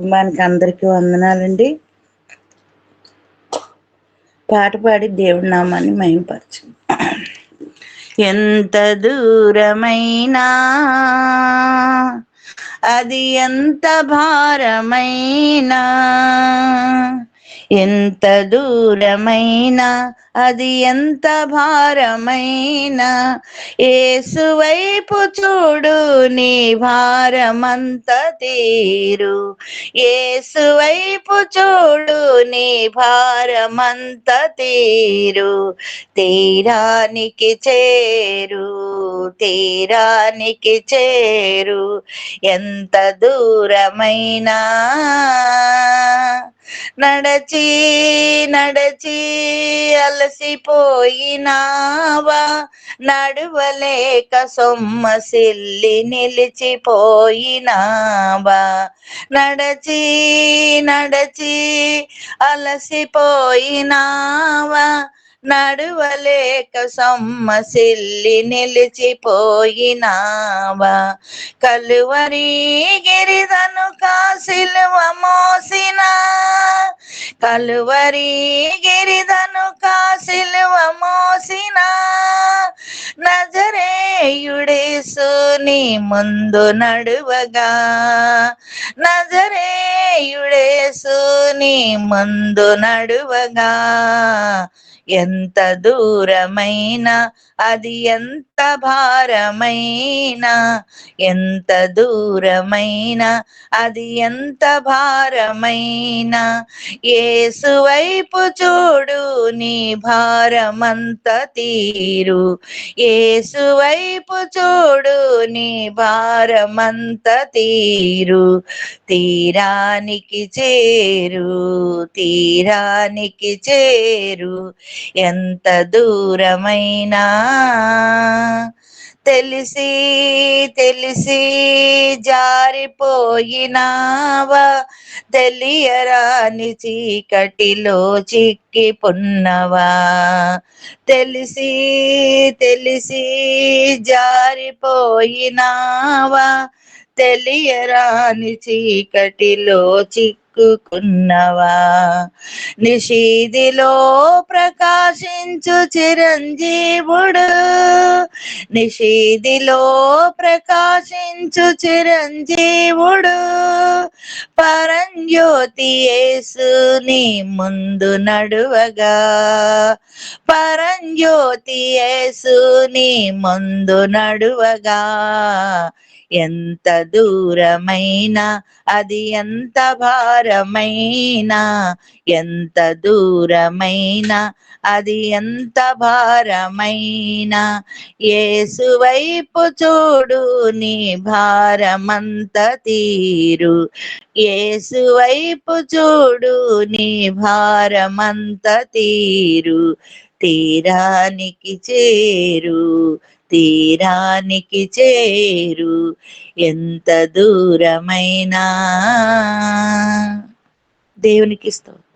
కుటుంబానికి అందరికీ వందనాలండి. పాట పాడి దేవుడి నామాన్ని మహిమపరచు ఎంత దూరమైనా అది ఎంత భారమైనా ఎంత దూరమైనా అది ఎంత భారమైనా ఏసువైపు చూడు నీ భారమంత తీరు. ఏసువైపు చూడు నీ భారమంత తీరు. తీరానికి చేరు తీరానికి చేరు. ఎంత దూరమైనా నడచి నడచి అలసిపోయినావా? నడువలేక సొమ్మసిల్లి నిలిచిపోయినావా? నడచి నడచి అలసిపోయినావా? నడువలేక సొమ్మసిల్లి నిలిచిపోయినావా? కలువరి గిరిదను కాసిలువమో కలువరి గిరిదను కాసిలువ మోసిన నజరేయుడేసు నీ ముందు నడువగా. నజరేయుడేసు నీ ముందు నడువగా. ఎంత దూరమైనా అది ఎంత భారమైనా ఎంత దూరమైనా అది ఎంత భారమైనా ఏసు వైపు చూడు నీ భారమంత తీరు ఏసు వైపు చూడు నీ భారమంత తీరు తీరానికి చేరు తీరానికి చేరు ఎంత దూరమైనా? తెలిసి తెలిసి జారిపోయినావా? తెలియరాని చీకటిలో చిక్కిపున్నవా? తెలిసి తెలిసి జారిపోయినావా? తెలియరాని చీకటిలో చిక్ చిక్కుకున్నవా నిషీదిలో ప్రకాశించు చిరంజీవుడు. నిషీదిలో ప్రకాశించు చిరంజీవుడు. పరంజ్యోతి యేసు నీ ముందు నడువగా. పరంజ్యోతి యేసు నీ ముందు నడువగా. ఎంత దూరమైనా అది ఎంత భారమైనా ఎంత దూరమైనా అది ఎంత భారమైనా ఏసు వైపు చూడు నీ భారమంత తీరు. ఏసు వైపు చూడు నీ భారమంత తీరు. తీరానికి చేరు. తీరానికి చేరు. ఎంత దూరమైనా. దేవునికి స్తోత్రం.